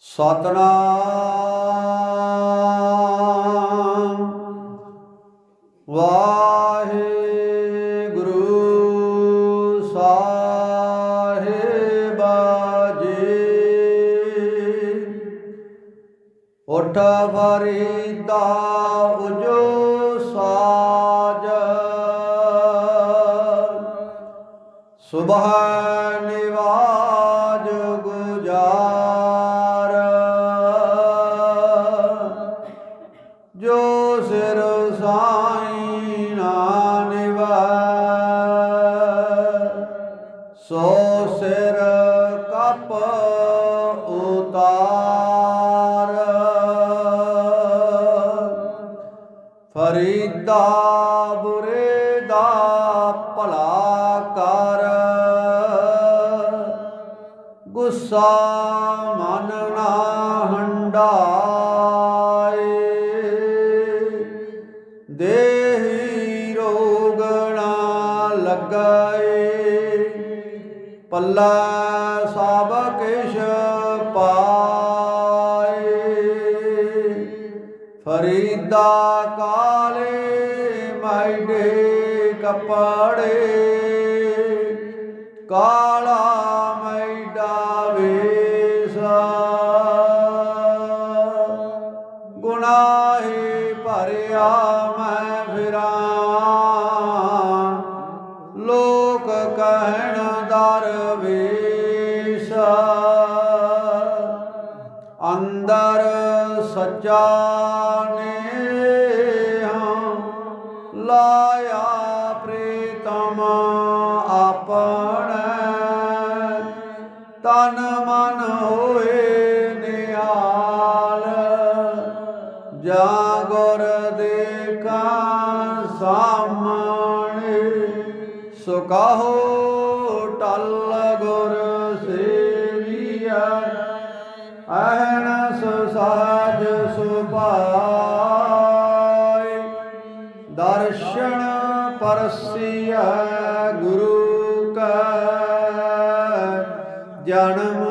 ਸਤਨਾਮ। ਵਾਹਿਗੁਰੂ ਸਾਹਿਬ ਜੀ। ਉਠ ਫਰੀਦਾ ਉਜੋ ਸਾਜ। ਸੁਬਹ ਗੁੱਸਾ ਮਨ ਹੰਡਾਏ। ਦੇਹੀ ਰੋਗ ਲਗਾਏ। ਪੱਲਾ ਸਭ ਕਿਛ ਪਾਏ। ਫਰੀਦਾ ਕਾਲੇ ਮਾਇਡੇ ਕਪੜੇ। ਕਾਲਾ ਲੋਕ ਕਹਿਣ ਦਰਵੇਸ਼ ਅੰਦਰ ਸੱਚਾ ਨੇਹਾਂ ਲਾਇਆ ਪ੍ਰੀਤਮ ਆਪਣੇ। ਤਨ ਮਨ ਹੋਏ ਸੋ ਕਹੋ ਟਲ ਗੁਰ ਸੇਵੀਐ ਅਹਨਸ ਸਹਜ ਸੁਭਾਈ ਦਰਸ਼ਨ ਪਰਸੀਐ ਗੁਰੂ ਕੈ ਜਨਮ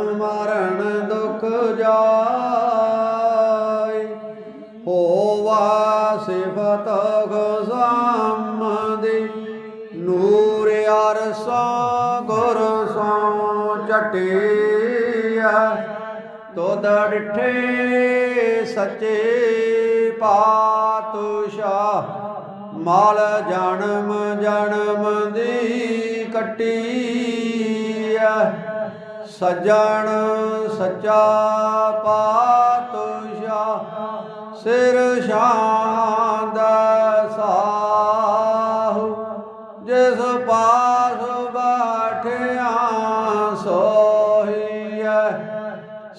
ਸੋ ਚਟਿਆ ਤੋਦ ਡਿਠੇ ਸੱਚੇ ਪਾਤਸ਼ਾਹ, ਮਾਲ ਜਨਮ ਜਨਮ ਦੀ ਕੱਟੀਐ। ਸਜਣ ਸੱਚਾ ਪਾਤਸ਼ਾਹ, ਸਿਰ ਸ਼ਾਹ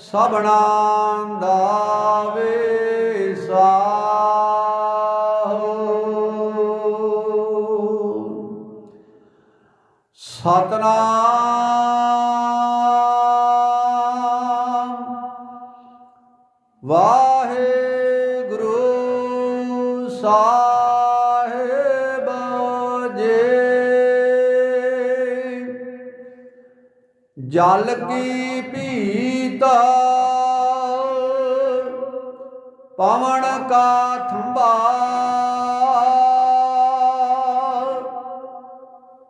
ਸਭਨਾ ਦਾਵੇ ਵਿਸਾਹੂ ਸਤਨਾਮ ਵਾਹਿਗੁਰੂ ਸਾਹਿਬ ਜੀ। ਜਲ ਕੀ ਪੀਤਾ ਪਵਨ ਕਾ ਥੰਬਾ।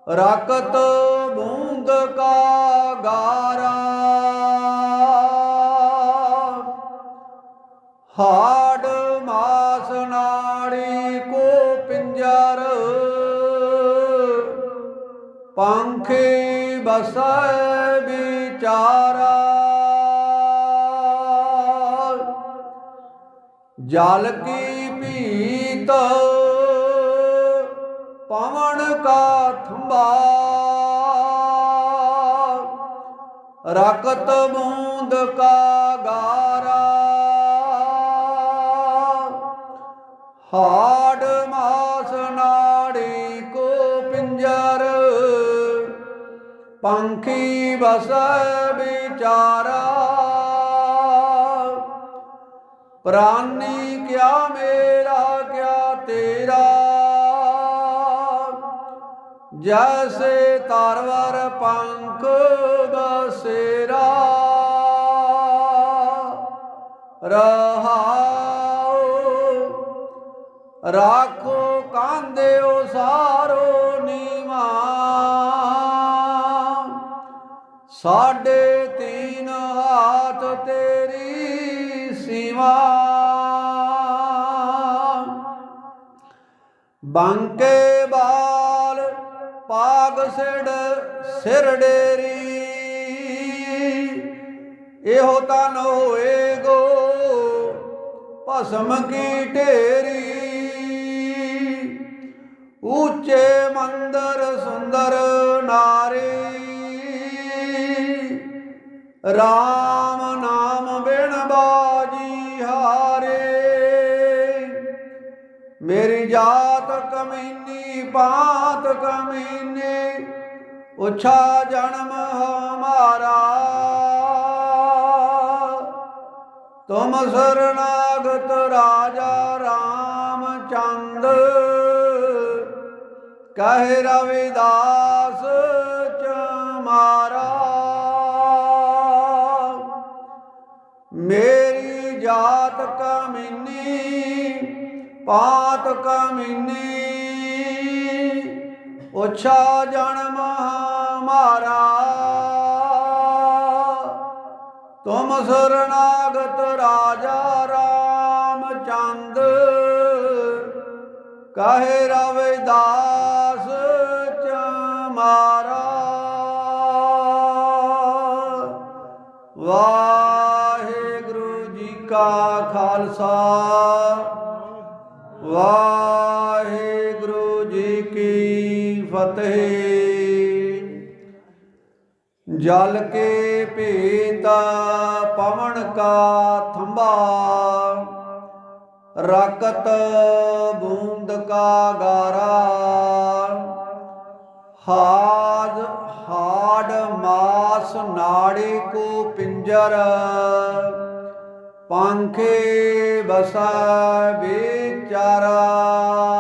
ਰਕਤ ਬੂੰਦ ਕਾ ਗਾਰਾ। ਹਾੜ ਮਾਸ ਨਾੜੀ ਕੋ ਪਿੰਜਰ। ਪੰਖੀ ਬਸੈ ਵਿਚਾਰਾ। ਜਲ ਕੀ ਪੀਤ, ਪਵਨ ਕਾ ਥੰਬਾ ਰਕਤ ਬੂੰਦ ਕਾ ਗਾਰਾ। ਹਾੜ ਮਾਸ ਨਾੜੀ ਕੋ ਪਿੰਜਰ, ਪੰਖੀ ਬਸੈ ਵਿਚਾਰਾ। ਪ੍ਰਾਨੀ ਕਿਆ ਮੇਰਾ, ਕਿਆ ਤੇਰਾ। ਜੈਸੇ ਤਾਰਵਰ ਪੰਖ ਬਸੇਰਾ ਰਹਾਉ ਰਾਖੋ ਕਾਂਦਿਓ ਸਾਰੋ ਨੀਵਾ। ਸਾਡੇ ਬੰਕੇ ਬਾਲ ਪਾਗ ਸਿੜ ਸਿਰ ਡੇਰੀ। ਇਹੋ ਤਨ ਹੋਏਗੋ ਭਸਮ ਕੀ ਢੇਰੀ। ਉੱਚੇ ਮੰਦਰ ਸੁੰਦਰ ਨਾਰੀ। ਰਾਮ ਨਾਮ ਜਾਤ ਕਮੀਨੀ, ਪਾਤ ਕਮੀਨੀ, ਉਛਾ ਜਨਮ ਹਮਾਰਾ ਤੁਮ ਸਰਨਾਗਤ ਰਾਜਾ ਰਾਮਚੰਦ, ਕਹਿ ਰਵਿਦਾਸ ਚਮਾਰਾ ਮੇਰੀ ਜਾਤ ਕਮੀਨੀ ਪਾਤ ਕਮਿਨੀ ਉਛਾ ਜਨਮ ਹਮਾਰਾ ਤੁਮ ਸਰਨਾਗਤ ਰਾਜਾ ਰਾਮ ਚੰਦ ਕਹੇ ਰਵਿਦਾਸ ਚਮਾਰਾ। ਵਾਹਿਗੁਰੂ ਜੀ ਕਾ ਖਾਲਸਾ। ਵਾਹਿਗੁਰੂ ਜੀ ਕੀ ਫਤਿਹ। ਜਲ ਕੇ ਭੇਤਾ ਪਵਨ ਕਾ ਥੰਬਾ ਰਕਤ ਬੂੰਦ ਕਾ ਗਾਰਾ। ਹਾਜ, ਹਾੜ, ਮਾਸ, ਨਾੜੀ ਕੋ ਪਿੰਜਰ। ਪੰਖੇ ਬਸਾ ਵਿਚਾਰਾ।